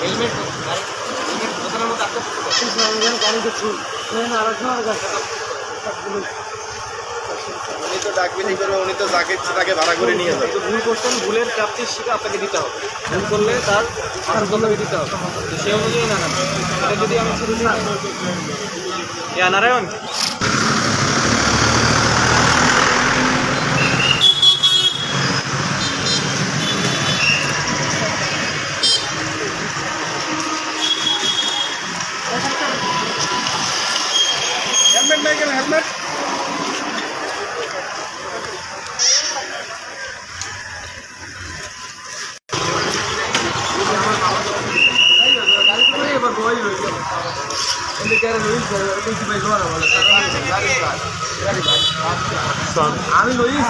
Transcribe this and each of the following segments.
Helmet helmet দোকানের মধ্যে আটকে। গাড়িতে ফুল আর উনি তো ডাকবেনি করে উনি তো যাকে তাকে ভাড়া করে নিয়ে যাবে। ভুল করছেন ভুলের প্রাপ্তির শিকার আপনাকে দিতে হবে। ভুল করলে তার আপনাকে দিতে হবে। তো সেই অনুযায়ী না না এটা যদি আমি শুরু ইয়া নারায়ণ? রইল আমি লইস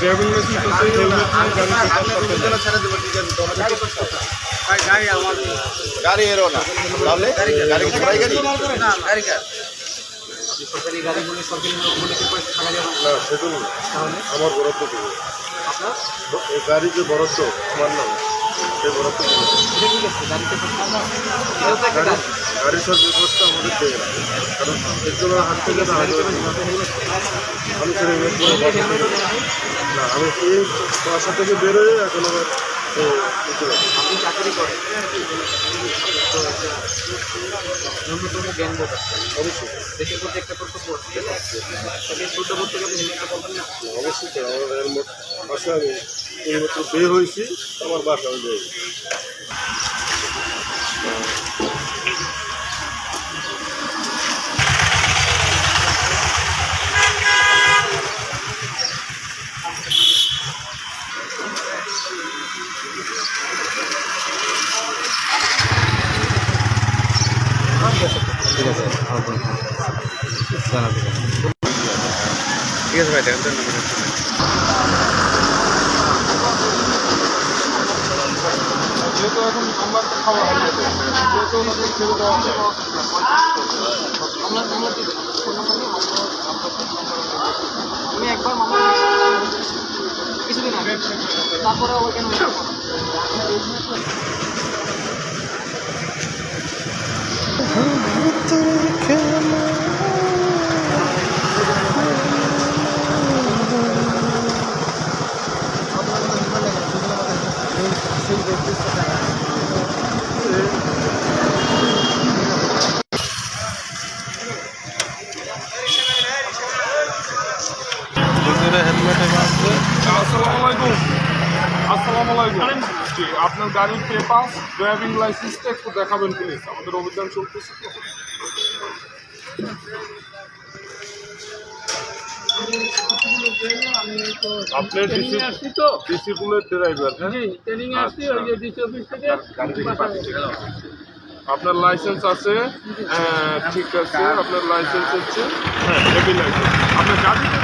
গাড়ি আছে তোমার গাড়ি গাড়ি এরো না তাহলে গাড়ি। গাড়ি না সরকারি সরকারি পয়সা থাকা যাবে না। না তাহলে? আমার বরাদ্দ দেবে। আপনার? এই গাড়ি যে বরাদ্দ আমার নাম সেই বরাদ্দ দেবে। এটা ঠিক আছে গাড়িতে গাড়ি সব ব্যবস্থা আমাদের দেবে কারণ এর জন্য হাত থেকে না আমি সেটা করে না আমি এই বাসা থেকে বেরোয় এখন আবার পারছি। আপনি চাকরি করেন ন্যূনতম জ্ঞান বোধ। অবশ্যই দেশের প্রতি একটা কর্তব্য আছে, ঠিক আছে? তাকে শুদ্ধ করতে গেলে করবেন না অবশ্যই তো আমার বাসা বের হয়েছি আমার বাসা আমি। ঠিক আছে ভাই, দেখেন যেহেতু এখন আমরা তো খাওয়া হয় যেহেতু ওনাদের ছেড়ে দেওয়া হয় আমরা আমরা আমি একবার মামলা কিছুদিন আগে। তারপরে আবার কেন আপনার গাড়ির পেপার ড্রাইভিং লাইসেন্সটা একটু দেখাবেন প্লিজ আমাদের অভিযান চলতেছে। আপনি ডিসি ডিসিপুলের ড্রাইভার হ্যাঁ? ট্রেনিং আসছি ওই যে ডিসি অফিস থেকে গাড়ি থেকে। পাঠিয়ে আপনার লাইসেন্স আছে? হ্যাঁ, ঠিক আছে আপনার লাইসেন্স হচ্ছে। হ্যাঁ হেভি লাইসেন্স আপনার গাড়িতে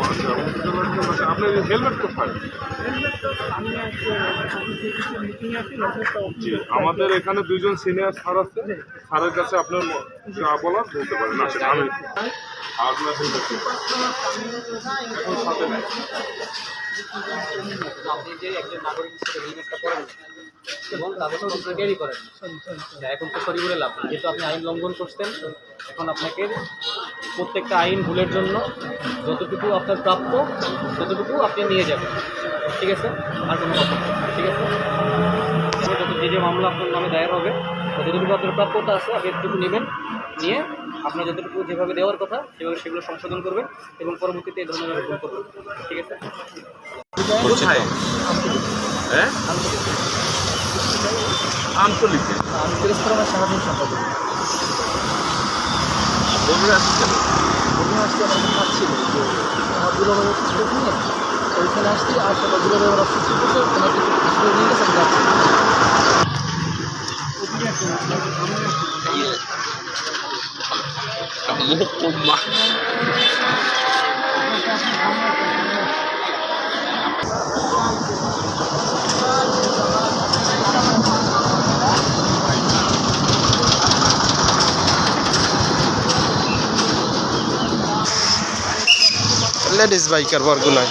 আচ্ছা হেলমেট কোথায়? আমাদের এখানে দুজন সিনিয়র স্যার আছে। স্যারের কাছে আপনার যা বলার বলতে পারেন। আসেন আমি আপনার এখন সাথে নেই আপনি যে একজন নাগরিক হিসেবে হেলমেটটা পরেন এবং ক্যারি করেন এখন তো সরি বলে লাভ যেহেতু আপনি আইন লঙ্ঘন করছেন এখন আপনাকে প্রত্যেকটা আইন ভুলের জন্য যতটুকু আপনার প্রাপ্য ততটুকু আপনি নিয়ে যাবেন। ঠিক আছে? আর কোনো কথা ঠিক আছে? যত যে যে মামলা আপনার নামে দায়ের হবে যতটুকু আপনার প্রাপ্যতা আছে আপনি একটুকু নেবেন নিয়ে আপনার যতটুকু যেভাবে দেওয়ার কথা সেভাবে সেগুলো সংশোধন করবেন এবং পরবর্তীতে এই ধরনের করবেন ঠিক আছে? হ্যাঁ? আঞ্চলিকে। আমি ফিরোজপুর আমার সারাদিন সম্পাদক আমি আসছি আমার ছিল যে আমার নিয়ে ওইখানে আসছি, আর সকাল দুটো ব্যবহার অফিস ছিল ওনাকে নিয়ে গেছে যাচ্ছি। লেডিস বাইকার বরগুনায়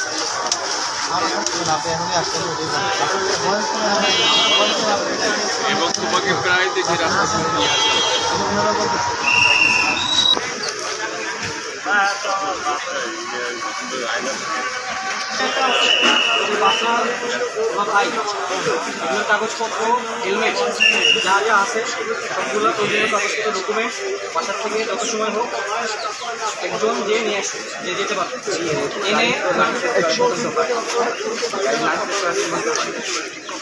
এগুলোর কাগজপত্র হেলমেট যা যা আছে, সবগুলো প্রয়োজনীয় কাগজপত্র ডকুমেন্ট বাসার থেকে যত সময় হোক, একজন যে নিয়ে আসবে যে যেতে পারবে, এনে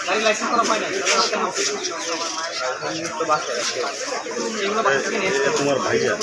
গাড়ি লাইসেন্স করা হয় না এগুলো বাসা থেকে নিয়ে তোমার ভাইয়া